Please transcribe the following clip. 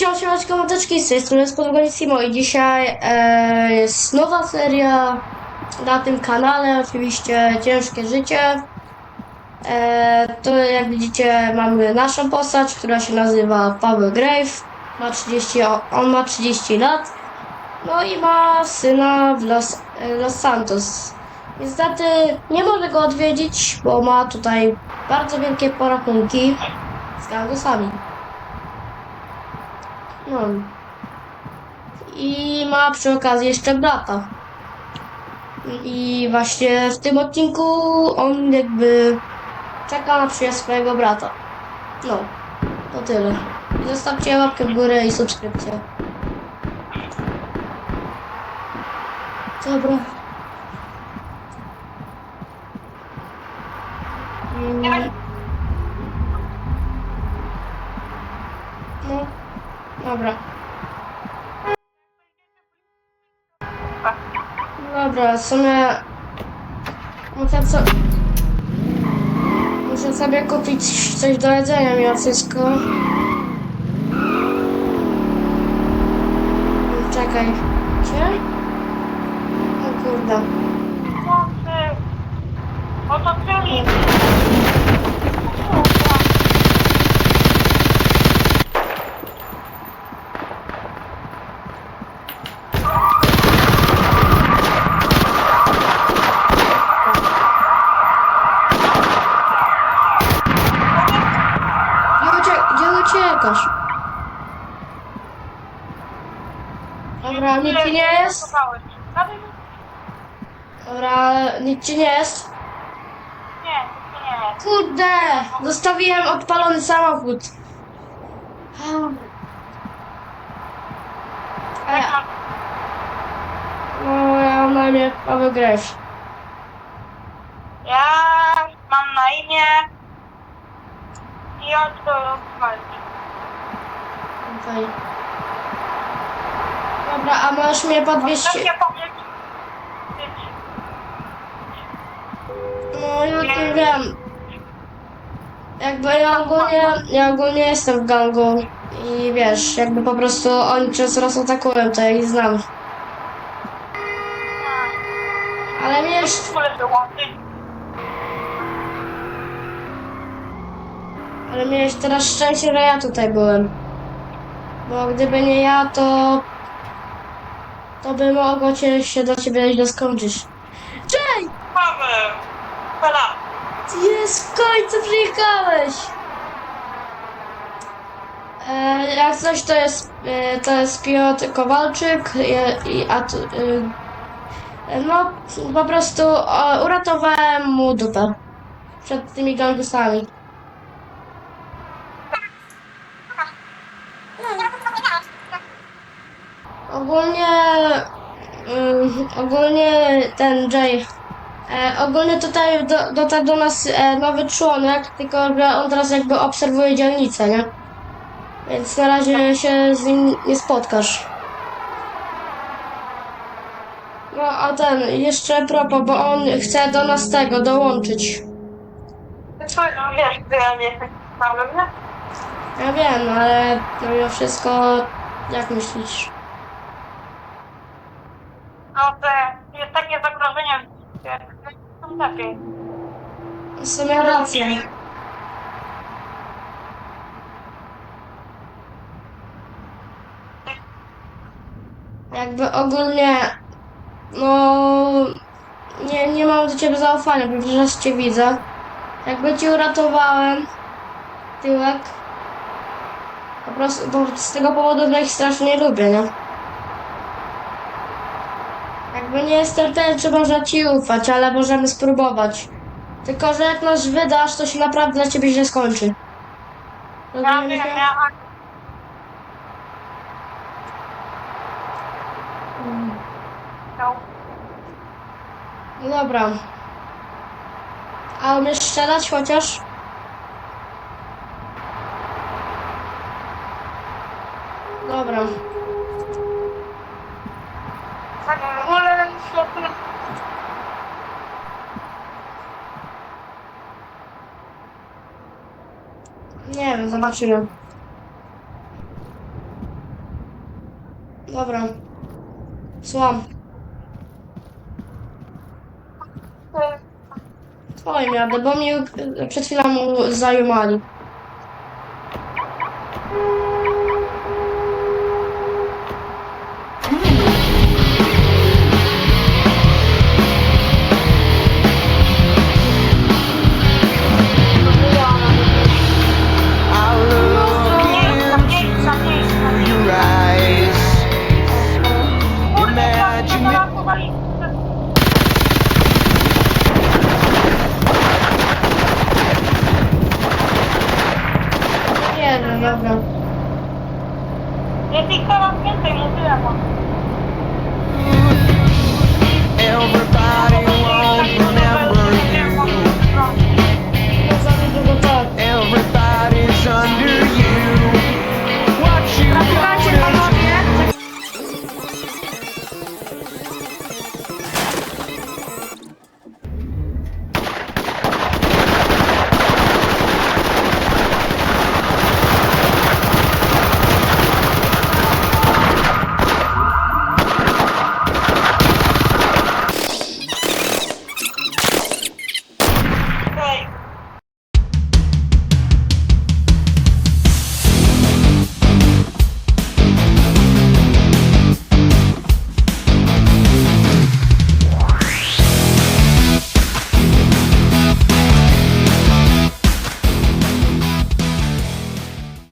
Siema, siemaczko, moteczki, z tej strony Spodobalisimo i dzisiaj e, jest nowa seria na tym kanale, oczywiście Ciężkie Życie. E, to jak widzicie mamy naszą postać, która się nazywa Paweł Grave, ma 30, o- on ma 30 lat, no i ma syna w Los, e, Los Santos. Niestety nie mogę go odwiedzić, bo ma tutaj bardzo wielkie porachunki z gangusami. No. I ma przy okazji jeszcze brata. I właśnie w tym odcinku on jakby czeka na przyjazd swojego brata. No, to tyle. I zostawcie łapkę w górę i subskrypcję. Dobra. Mm. No, dobra. Dobra, w sumie muszę, co... muszę sobie kupić coś do jedzenia mimo wszystko. Czekaj. Gdzie? O kurde. Chłopcy, otoczyli. Gdzie, ucie... Gdzie uciekasz? Dobra, nic ci nie jest? Dobra, nic ci nie jest? Nie, nie. Kurde! Zostawiłem odpalony samochód. A ja, no, ja mam na imię Paweł Gref. Ja mam na imię Piotr Walczyk. Okej. Dobra, a możesz mnie podwieźć? Wiem. Jakby ja ogólnie, ja ogólnie jestem w gangu. I wiesz, jakby po prostu oni często raz atakują, to ja ich znam. Ale mnie już. Ale miałeś teraz szczęście, że ja tutaj byłem. Bo gdyby nie ja, to... To by mogło cię, się do ciebie źle skończyć. Cześć! Paweł, Pela. Jest, w końcu przyjechałeś! E, jak coś, to jest, e, to jest Piotr Kowalczyk, e, i, a tu, e, no, po prostu e, uratowałem mu dupę przed tymi gangusami. Ogólnie, ym, ogólnie ten Jay, e, ogólnie tutaj do, dotarł do nas e, nowy członek, tylko że on teraz jakby obserwuje dzielnicę, nie? Więc na razie się z nim nie spotkasz. No a ten, jeszcze propos, bo on chce do nas tego dołączyć. No wiesz, że ja nie jestem Pawłem, nie? Ja wiem, ale no mimo wszystko, jak myślisz? No to jest takie zagrożenie, że to lepiej. W sumie rację. Jakby ogólnie, no, nie, nie mam do ciebie zaufania, bo że cię widzę. Jakby ci uratowałem tyłek, po prostu, bo z tego powodu, że ich strasznie lubię, nie? Jakby nie jestem ten, czy można ci ufać, ale możemy spróbować. Tylko, że jak nas wydasz, to się naprawdę dla ciebie źle skończy. Rozumiemy się? ja... No. Dobra. A umiesz strzelać chociaż? Dobra. Nie wiem, zobaczymy. Dobra. Słucham. Twoim jadę, bo y, przed chwilą zajumali. Gracias. Estoy con gente, mi.